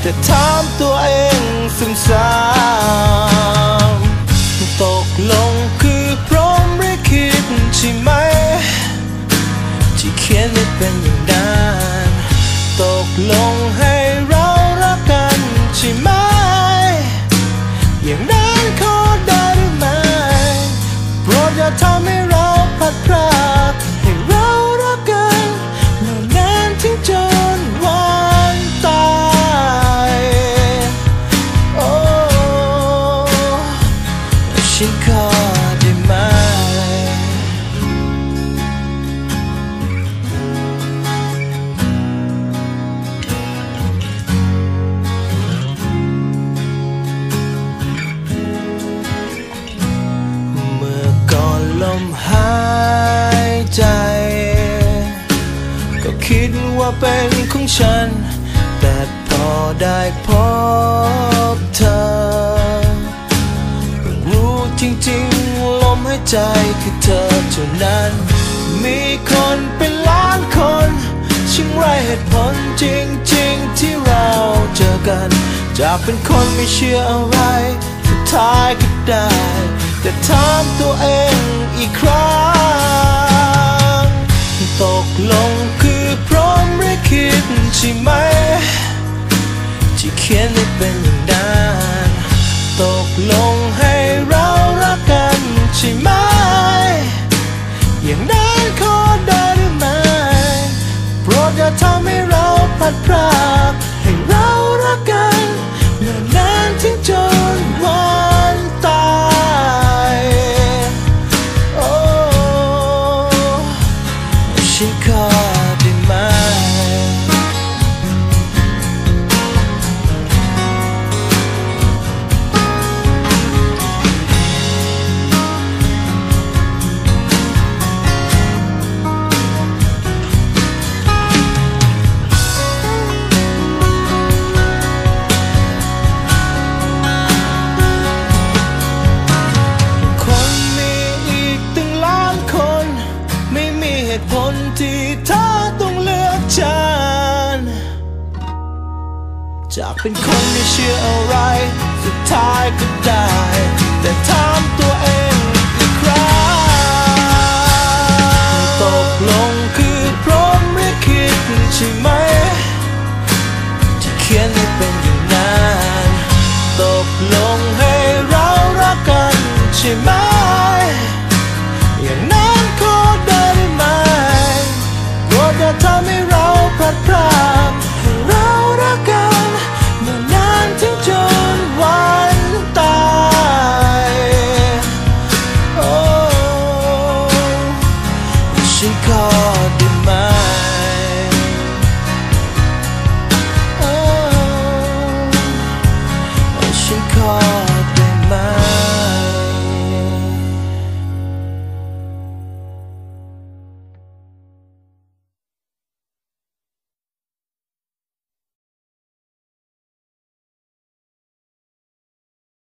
แต่ถามตัวเองซ้ำๆตกลงคือพร้อมหรือคิดใช่ไหม ที่เขียนไม่เป็นอย่างนั้นตกลง ลมหายใจ ก็คิดว่าเป็นของฉัน แต่พอได้พบเธอ รู้จริงๆลมหายใจคือเธอเท่านั้น มีคนเป็นล้านคนช่างไรเหตุผลจริงๆที่เราเจอกันจากเป็นคนไม่เชื่ออะไรสุดท้ายก็ได้ แต่ถามตัวเองอีกครั้ง ตกลงคือพร้อมหรือคิดใช่ไหม ที่เขียนไม่เป็นอย่างนั้นตกลงให้เรารักกันใช่ไหม อย่างนั้นขอได้หรือไม่โปรดอย่าทำให้เราพลัดพรากให้เรารักกันเมื่อนานถึงจน ฉัน จากเป็นคนไม่เชื่ออะไร สุดท้ายก็ได้ แต่ถามตัวเอง she called be mine oh, she called.